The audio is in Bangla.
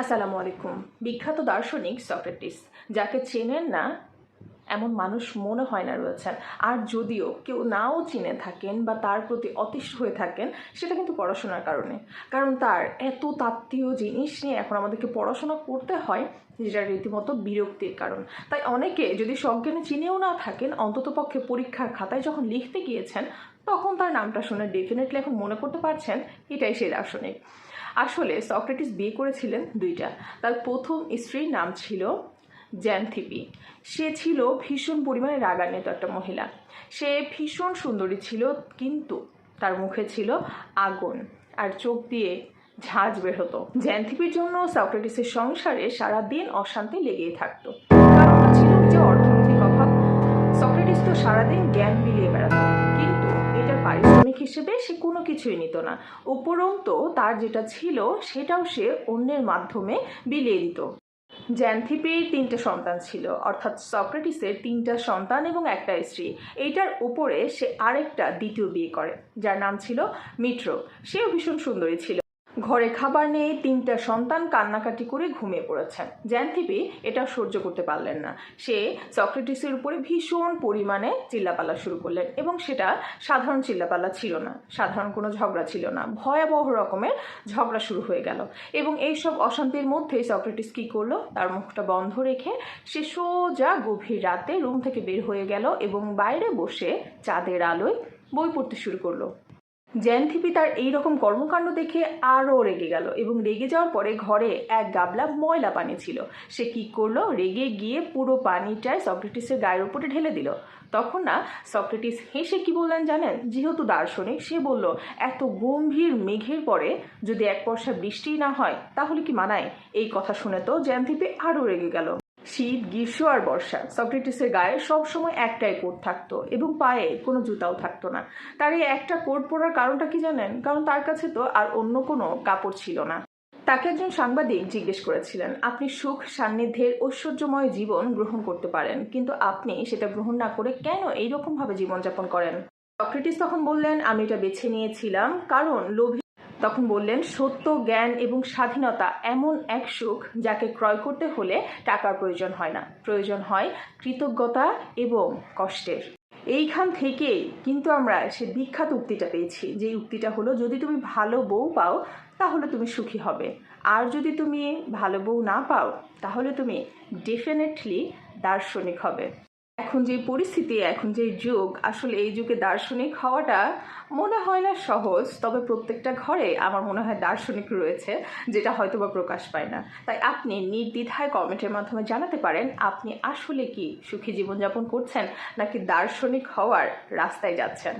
আসসালামু আলাইকুম। বিখ্যাত দার্শনিক সক্রেটিস, যাকে চেনেন না, এমন মানুষ মনে হয় না রয়েছেন। আর যদিও কেউ নাও চিনে থাকেন বা তার প্রতি অতিষ্ঠ হয়ে থাকেন, সেটা কিন্তু পড়াশোনার কারণে। কারণ তার এত তাত্ত্বীয় জিনিস নিয়ে এখন আমাদেরকে পড়াশোনা করতে হয়, যেটা রীতিমতো বিরক্তির কারণ। তাই অনেকে যদি সজ্ঞানে চিনেও না থাকেন অন্ততপক্ষে পরীক্ষার খাতায় যখন লিখতে গিয়েছেন, তখন তার নামটা শুনে ডেফিনেটলি এখন মনে করতে পারছেন, এটাই সেই দার্শনিক। আসলে সক্রেটিস বিয়ে করেছিলেন দুইটা। তার প্রথম স্ত্রীর নাম ছিল জ্যানথিপি। সে ছিল ভীষণ পরিমাণে রাগান্বিত একটা মহিলা। সে ভীষণ সুন্দরী ছিল, কিন্তু তার মুখে ছিল আগুন আর চোখ দিয়ে ঝাঁজ বের হতো। জ্যানথিপির জন্য সক্রেটিসের সংসারে সারা দিন অশান্তি লেগেই থাকতো। কারণটা ছিল যে অর্থনৈতিক অভাব। সক্রেটিস তো সারাদিন জ্ঞান বিলিয়ে বেড়াতো। হিসেবে সে কোনো কিছুই নিত না। উপরন্ত তার যেটা ছিল সেটাও সে অন্যের মাধ্যমে বিলিয়ে দিত। জ্যান্থিপির তিনটে সন্তান ছিল, অর্থাৎ সক্রেটিসের তিনটা সন্তান এবং একটা স্ত্রী। এইটার উপরে সে আরেকটা দ্বিতীয় বিয়ে করে, যার নাম ছিল মিত্র। সেও ভীষণ সুন্দরী ছিল। ঘরে খাবার নেই, তিনটা সন্তান কান্নাকাটি করে ঘুমিয়ে পড়েছেন। জ্যানথিপি এটা সহ্য করতে পারলেন না। সে সক্রেটিসের উপরে ভীষণ পরিমাণে চিল্লাপাল্লা শুরু করলেন এবং সেটা সাধারণ চিল্লাপাল্লা ছিল না, সাধারণ কোনো ঝগড়া ছিল না। ভয়াবহ রকমের ঝগড়া শুরু হয়ে গেল এবং এই সব অশান্তির মধ্যেই সক্রেটিস কী করল? তার মুখটা বন্ধ রেখে সে সোজা গভীর রাতে রুম থেকে বের হয়ে গেল এবং বাইরে বসে চাঁদের আলোয় বই পড়তে শুরু করল। জ্যানথিপি তার এই রকম কর্মকাণ্ড দেখে আরও রেগে গেল এবং রেগে যাওয়ার পরে ঘরে এক গাবলা ময়লা পানি ছিল। সে কি করল? রেগে গিয়ে পুরো পানিটায় সক্রেটিসের গায়ের উপরে ঢেলে দিল। তখন না, সক্রেটিস হেসে কি বললেন জানেন? যেহেতু দার্শনিক, সে বলল, এত গম্ভীর মেঘের পরে যদি এক বর্ষা বৃষ্টিই না হয়, তাহলে কি মানায়? এই কথা শুনে তো জ্যানথিপি আরও রেগে গেল। শীত, গ্রীষ্ম আর বর্ষা। সক্রেটিসের গায়ে সবসময় একটাই কোট থাকতো এবং পায়ে কোনো জুতাও থাকতো না। তার এই একটা কোট পরার কারণটা কি জানেন? কারণ তার কাছে তো আর অন্য কোনো কাপড় ছিল না। তাকে একজন সাংবাদিক জিজ্ঞেস করেছিলেন, আপনি সুখ, সান্নিধ্যের ঐশ্বর্যময় জীবন গ্রহণ করতে পারেন, কিন্তু আপনি সেটা গ্রহণ না করে কেন এইরকমভাবে জীবনযাপন করেন? সক্রেটিস তখন বললেন, আমি এটা বেছে নিয়েছিলাম কারণ লোভী তখন বললেন, সত্য, জ্ঞান এবং স্বাধীনতা এমন এক সুখ যাকে ক্রয় করতে হলে টাকার প্রয়োজন হয় না। প্রয়োজন হয় কৃতজ্ঞতা এবং কষ্টের। এইখান থেকেই কিন্তু আমরা সে বিখ্যাত উক্তিটা পেয়েছি, যে উক্তিটা হলো, যদি তুমি ভালো বউ পাও, তাহলে তুমি সুখী হবে। আর যদি তুমি ভালো বউ না পাও, তাহলে তুমি ডেফিনেটলি দার্শনিক হবে। এখন যে পরিস্থিতি, এখন যে যুগ, আসলে এই যুগে দার্শনিক হওয়াটা মনে হয় না সহজ, তবে প্রত্যেকটা ঘরে আমার মনে হয় দার্শনিক রয়েছে, যেটা হয়তো বা প্রকাশ পায় না। তাই আপনি নির্দ্বিধায় কমেন্টের মাধ্যমে জানাতে পারেন, আপনি আসলে কি সুখী জীবনযাপন করছেন, নাকি দার্শনিক হওয়ার রাস্তায় যাচ্ছেন?